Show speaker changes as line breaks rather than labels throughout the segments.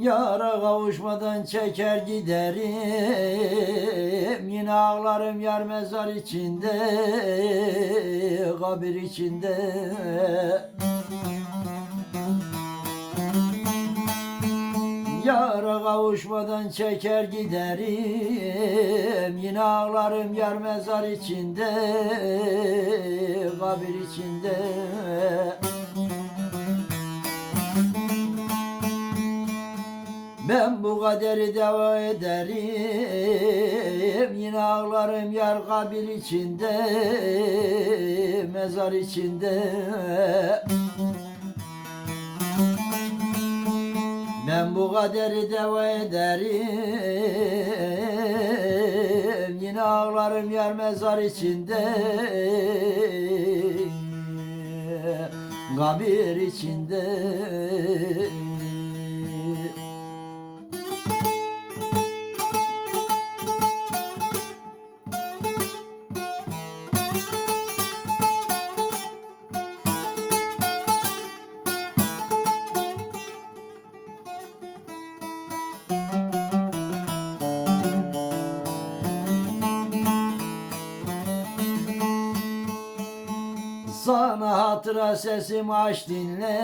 Yara kavuşmadan çeker giderim. Yine ağlarım yar mezar içinde Kabir içinde. Yara kavuşmadan çeker giderim. Yine ağlarım yar mezar içinde Kabir içinde kaderi deva ederim. Yine ağlarım yar kabir içinde Mezar içinde. Ben bu kaderi deva ederim. Yine ağlarım yar mezar içinde Kabir içinde Sana hatıra sesim aç dinle.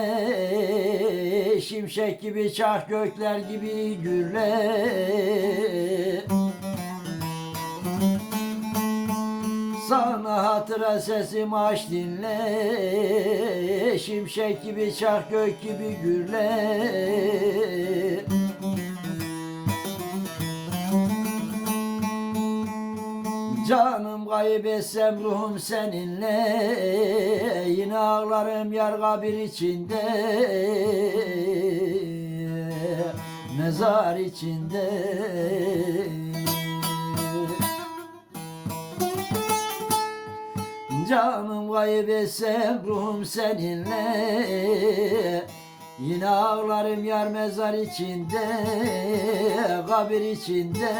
Şimşek gibi çah gökler gibi gürle. Sana hatıra sesim aç dinle. Şimşek gibi çah gök gibi gürle Canım kaybetsem ruhum seninle Yine ağlarım yar kabir içinde. Mezar içinde. Canım kaybetsem ruhum seninle Yine ağlarım yar mezar içinde Kabir içinde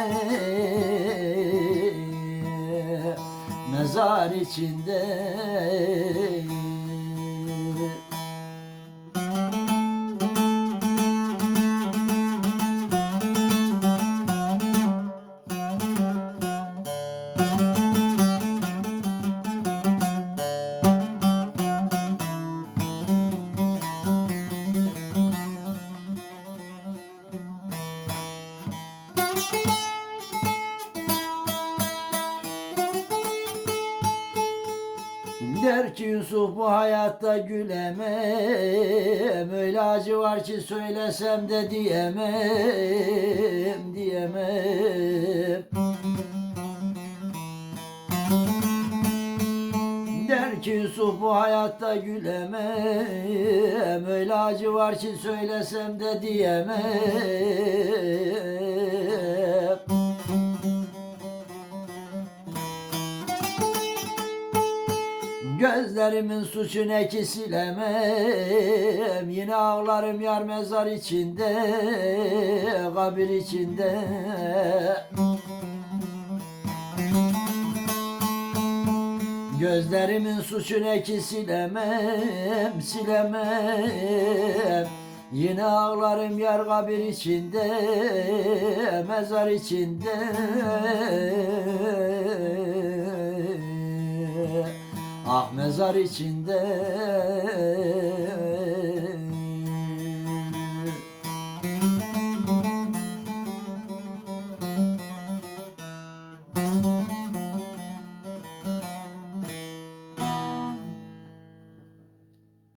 Mezar içinde Der Yusuf bu hayatta gülemem. Öyle acı var ki söylesem de diyemem Diyemem. Der ki Yusuf bu hayatta gülemem. Öyle acı var ki söylesem de diyemem Gözlerimin suçu ne ki silemem Yine ağlarım yar mezar içinde Kabir içinde. Gözlerimin suçu ne ki silemem Silemem. Yine ağlarım yar kabir içinde Mezar içinde Ah mezar içinde